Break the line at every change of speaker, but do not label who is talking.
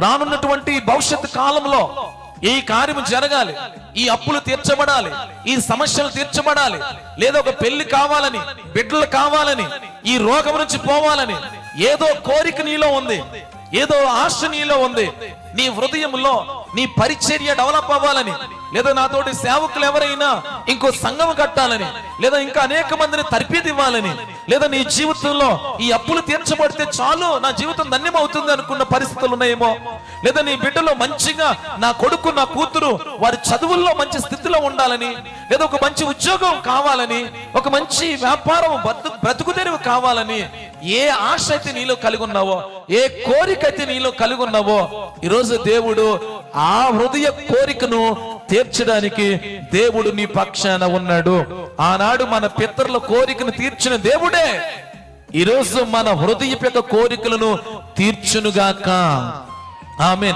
రానున్నటువంటి భవిష్యత్ కాలంలో ఈ కార్యం జరగాలి. ఈ అప్పులు తీర్చబడాలి. ఈ సమస్యలు తీర్చబడాలి. లేదా ఒక పెళ్ళి కావాలని బిడ్డలు కావాలని ఈ రోగం నుంచి పోవాలని ఏదో కోరిక నీలో ఉంది. ఏదో ఆశ నీలో ఉంది. నీ హృదయంలో నీ పరిచర్య డెవలప్ అవ్వాలని లేదా నాతోటి సేవకులు ఎవరైనా ఇంకో సంఘం కట్టాలని లేదా ఇంకా అనేక మందిని తర్పీది ఇవ్వాలని లేదా నీ జీవితంలో ఈ అప్పులు తీర్చబడితే చాలు నా జీవితం ధన్యమవుతుంది అనుకున్న పరిస్థితులు ఉన్నాయేమో లేదా నీ బిడ్డలో మంచిగా నా కొడుకు నా కూతురు వారి చదువుల్లో మంచి స్థితిలో ఉండాలని లేదా ఒక మంచి ఉద్యోగం కావాలని ఒక మంచి వ్యాపారం బ్రతుకు తెరువు కావాలని ఏ ఆశ అయితే నీలో కలిగి ఉన్నావో ఏ కోరిక అయితే నీలో కలిగి ఉన్నావో ఈరోజు దేవుడు ఆ హృదయ కోరికను తీర్చడానికి దేవుడు నీ పక్షాన ఉన్నాడు. ఆనాడు మన పితరుల కోరికను తీర్చిన దేవుడే. ఈరోజు మన హృదయ యొక్క కోరికలను తీర్చునుగాక. ఆమె